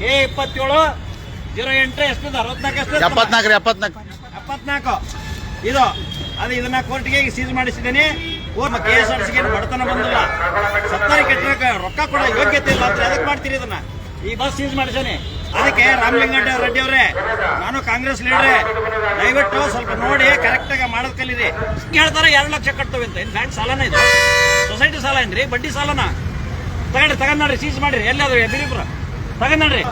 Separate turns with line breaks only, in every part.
K ಇಪ್ಪತ್ತೇಳು zero ಎಂಟು ಎಷ್ಟು ಅರವತ್ನಾಲ್ಕು ಎಷ್ಟು
ಎಪ್ಪತ್ನಾಲ್ಕು ರೀ ಎಪ್ಪತ್ನಾಲ್ಕು.
ಎಪ್ಪತ್ನಾಲ್ಕು. ಇದು ಅದು ಇದನ್ನ ಕೋರ್ಟ್ಗೆ ಸೀಸ್ ಮಾಡಿಸಿದ್ದೇನೆ. ಕೋರ್ಟ್ ಕೆ ಎಸ್ ಆರ್ ಸಿಗೆ ಬಡತನ ಬಂದಿಲ್ಲ. ಸತ್ತರಿ ಕಟ್ಟಕ್ಕೆ ರೊಕ್ಕ ಕೊಡೋ ಯೋಗ್ಯತೆ ಇಲ್ಲ ಅಂತ ಅದಕ್ಕೆ ಮಾಡ್ತೀರಿ ಇದನ್ನ. ಈ ಬಸ್ ಸೀಸ್ ಮಾಡಿಸೇನೆ. ಅದಕ್ಕೆ ರಾಮಲಿಂಗಡ್ಡ ರೆಡ್ಡಿ ಅವರೇ ನಾನು ಕಾಂಗ್ರೆಸ್ ಲೀಡ್ರೆ ದಯವಿಟ್ಟು ಸ್ವಲ್ಪ ನೋಡಿ ಕರೆಕ್ಟ್ ಆಗಿ ಮಾಡೋದ್ ಕಲೀರಿ. ಹೇಳ್ತಾರೆ ಎರಡು ಲಕ್ಷ ಕಟ್ತವೆ ಅಂತ. ಬ್ಯಾಂಕ್ ಸಾಲನ ಇದು ಸೊಸೈಟಿ ಸಾಲ ಏನ್ರಿ? ಬಡ್ಡಿ ಸಾಲನ? ತಗೊಂಡ್ರಿ ತಗೊಂಡ್ ನೋಡ್ರಿ ಸೀಸ್ ಮಾಡಿರಿ. ಎಲ್ಲಾದ್ರೂ ಬಿರಿಪುರ. ತಗೊಂಡ್ ನೋಡ್ರಿ.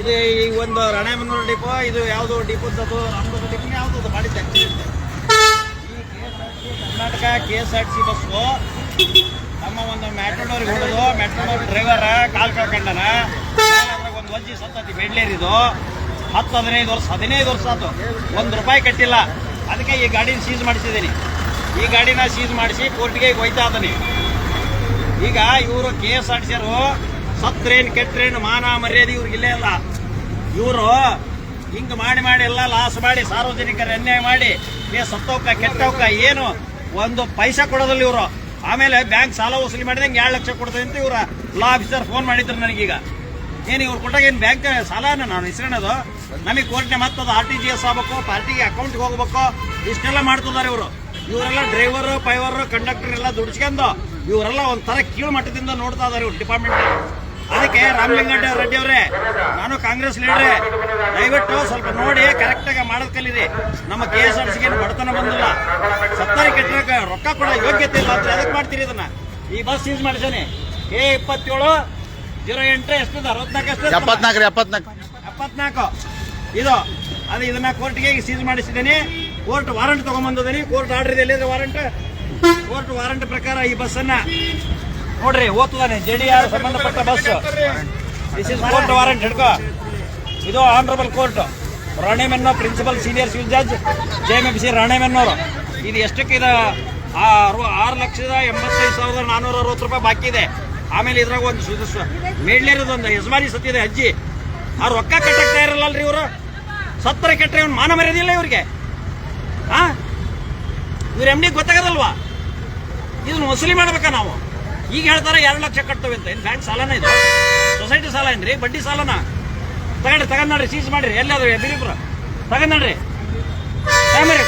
ಇದು ಈ ಒಂದು ರಾಣೆಬೆನ್ನೂರು ಡಿಪೋ, ಇದು ಯಾವುದು ಡಿಪೋದದು ರಾಮದುರ್ಗ ಡಿಪೋ ಯಾವುದು ಮಾಡಿದ್ದೆ ಈ Karnataka K S R C bus ನಮ್ಮ ಒಂದು ಮ್ಯಾಟ್ರೋನವ್ರಿಗೆ ಹೊಡೆದು ಮೆಟ್ರೋಡೋರ್ ಡ್ರೈವರ ಕಾಲ್ ಕಳ್ಕೊಂಡನ. ಒಂದು ವಜ್ಜಿ ಸತ್ತತಿ ಬೆಡ್ಲೇರಿದು ಹತ್ತು ಹದಿನೈದು ವರ್ಷ ಹದಿನೈದು ವರ್ಷ ಆಯ್ತು ಒಂದು ರೂಪಾಯಿ ಕಟ್ಟಿಲ್ಲ. ಅದಕ್ಕೆ ಈ ಗಾಡಿನ ಸೀಸ್ ಮಾಡಿಸಿದ್ದೀನಿ ಈ ಗಾಡಿನ ಸೀಸ್ ಮಾಡಿಸಿ ಕೋರ್ಟ್ಗೆ ಹೋಯ್ತಾ ಇದ್ದಾನೆ. ಈಗ ಇವರು ಕೆ ಎಸ್ ಆರ್ ಟಿ ಸತ್ರೇನ್, ಕೆಟ್ರೇನು, ಮಾನ, ಮರ್ಯಾದೆ ಇವ್ರಿಗೆ ಇಲ್ಲೇ ಇಲ್ಲ. ಇವರು ಹಿಂಗೆ ಮಾಡಿ ಮಾಡಿ ಎಲ್ಲ ಲಾಸ್ ಮಾಡಿ, ಸಾರ್ವಜನಿಕರ ಅನ್ಯಾಯ ಮಾಡಿ, ಏ ಸತ್ತೋಕ ಕೆಟ್ಟವಕ್ಕ ಏನು, ಒಂದು ಪೈಸಾ ಕೊಡೋದಿಲ್ಲ ಇವರು. ಆಮೇಲೆ ಬ್ಯಾಂಕ್ ಸಾಲ ವಸೂಲಿ ಮಾಡಿದಂಗೆ ಎರಡು ಲಕ್ಷ ಕೊಡ್ತದೆ ಅಂತ ಇವರ ಲಾ ಆಫೀಸರ್ ಫೋನ್ ಮಾಡಿದ್ರು ನನಗೀಗ. ಏನು ಇವ್ರು ಕೊಟ್ಟಾಗ ಏನು ಬ್ಯಾಂಕ್ ಸಾಲನ ನಾನು ಇಸ್ಕೊಳ್ಳೋದು ನಮಗೆ ಕೋರ್ಟ್ನೆ ಮತ್ತದು ಆರ್ ಟಿ ಜಿ ಎಸ್ ಆಗ್ಬೇಕು, ಪಾರ್ಟಿಗೆ ಅಕೌಂಟ್ಗೆ ಹೋಗ್ಬೇಕು, ಇಷ್ಟೆಲ್ಲ ಮಾಡ್ತಿದ್ದಾರೆ ಇವರು. ಇವರೆಲ್ಲ ಡ್ರೈವರ್ ಪೈವರ್ ಕಂಡಕ್ಟರ್ ಎಲ್ಲ ದುಡ್ಸ್ಕೊಂಡು ಇವರೆಲ್ಲ ಒಂಥರ ಕೀಳು ಮಟ್ಟದಿಂದ ನೋಡ್ತಾ ಇದಾರೆ ಇವ್ರು ಡಿಪಾರ್ಟ್ಮೆಂಟ್ ಅದಕ್ಕೆ ರಾಮಲಿಂಗಡ್ಡ ರೆಡ್ಡಿ ಅವರೇ ನಾನು ಕಾಂಗ್ರೆಸ್ ಲೀಡರ್ ದಯವಿಟ್ಟು ಸ್ವಲ್ಪ ನೋಡಿ ಕರೆಕ್ಟ್ ಆಗಿ ಮಾಡೋದ್ ಕಲೀರಿ. ನಮ್ಮ ಕೆ ಎಸ್ ಆರ್ ಸಿಗೆ ಬಡತನ ಬಂದಿಲ್ಲ. ಸತ್ತರಿ ಕಟ್ಟಕ್ಕೆ ರೊಕ್ಕ ಕೊಡ ಯೋಗ್ಯತೆ ಇಲ್ಲ ಅಂತ ಅದಕ್ಕೆ ಮಾಡ್ತೀರಿ ಇದನ್ನ? ಈ ಬಸ್ ಸೀಸ್ ಮಾಡಿಸೇನೆ. ಕೆ ಇಪ್ಪತ್ತೇಳು ಜೀರೋ ಎಂಟು ಎಷ್ಟು ಅರವತ್ನಾಲ್ಕು ಎಷ್ಟು
ಎಪ್ಪತ್ನಾಲ್ಕು ಎಪ್ಪತ್ನಾಲ್ಕು.
ಎಪ್ಪತ್ನಾಲ್ಕು. ಇದು ಅದು ಇದನ್ನ ಕೋರ್ಟ್ಗೆ ಸೀಸ್ ಮಾಡಿಸಿದ್ದೇನೆ. ಕೋರ್ಟ್ ವಾರಂಟ್ ತಗೊಂಬಂದಿದ್ದೀನಿ ಕೋರ್ಟ್ ಆರ್ಡರ್ ಇದೆ. ಎಲ್ಲಿದೆ ವಾರಂಟ್ ಕೋರ್ಟ್ ವಾರಂಟ್ ಪ್ರಕಾರ ಈ ಬಸ್ಸನ್ನ ನೋಡ್ರಿ, ಓದ್ತದಾನೆ. ಜೆ ಡಿ ಆರ್ ಸಂಬಂಧಪಟ್ಟ bus this is court warrant ಹಿಡ್ಕೋ. ಇದು honourable court ರಾಣೆಮೆನ್ನೋ principal senior civil judge J M F C ರಾಣೆಮೆನ್ನೋರು. ಇದು ಎಷ್ಟಕ್ಕೆ ಇದು? ಆರು ಲಕ್ಷದ ಎಂಬತ್ತೈದು ಸಾವಿರದ ನಾನ್ನೂರ ಅರವತ್ತು ರೂಪಾಯಿ ಬಾಕಿ ಇದೆ. ಆಮೇಲೆ ಇದ್ರಾಗ ಒಂದು ಮೇಡ್ಲೇರದ ಒಂದು ಯಜಮಾನಿ ಸತ್ತಿದೆ ಅಜ್ಜಿ. ಆ ರೊಕ್ಕ ಕಟ್ಟಕ್ತಾ ಇರಲ್ಲ ಇವರು? ಸತ್ತರ ಕೆಟ್ಟರೆ ಇವ್ನು ಮಾನ ಮರ್ಯಾದಿಲ್ಲ ಇವ್ರಿಗೆ. ಇವ್ರ ಎಂ ಡಿ ಗೊತ್ತಾಗದಲ್ವಾ? ಇದನ್ನ ವಸೂಲಿ ಮಾಡ್ಬೇಕಾ ನಾವು? ಈಗ ಹೇಳ್ತಾರೆ ಎರಡು ಲಕ್ಷ ಕಟ್ತವೆ ಅಂತ. ಏನು ಬ್ಯಾಂಕ್ ಸಾಲನ ಇದು? ಸೊಸೈಟಿ ಸಾಲ ಏನ್ರಿ? ಬಡ್ಡಿ ಸಾಲನ? ತಗೊಂಡ್ರಿ, ತಗೊಂಡ್ ನೋಡ್ರಿ ಸೀಸ್ ಮಾಡಿರಿ. ಎಲ್ಲಾದ್ರು ಬಿರಿಪುರ ತಗೊಂಡ್ ನೋಡ್ರಿ. ತಗೊಂಬರಿ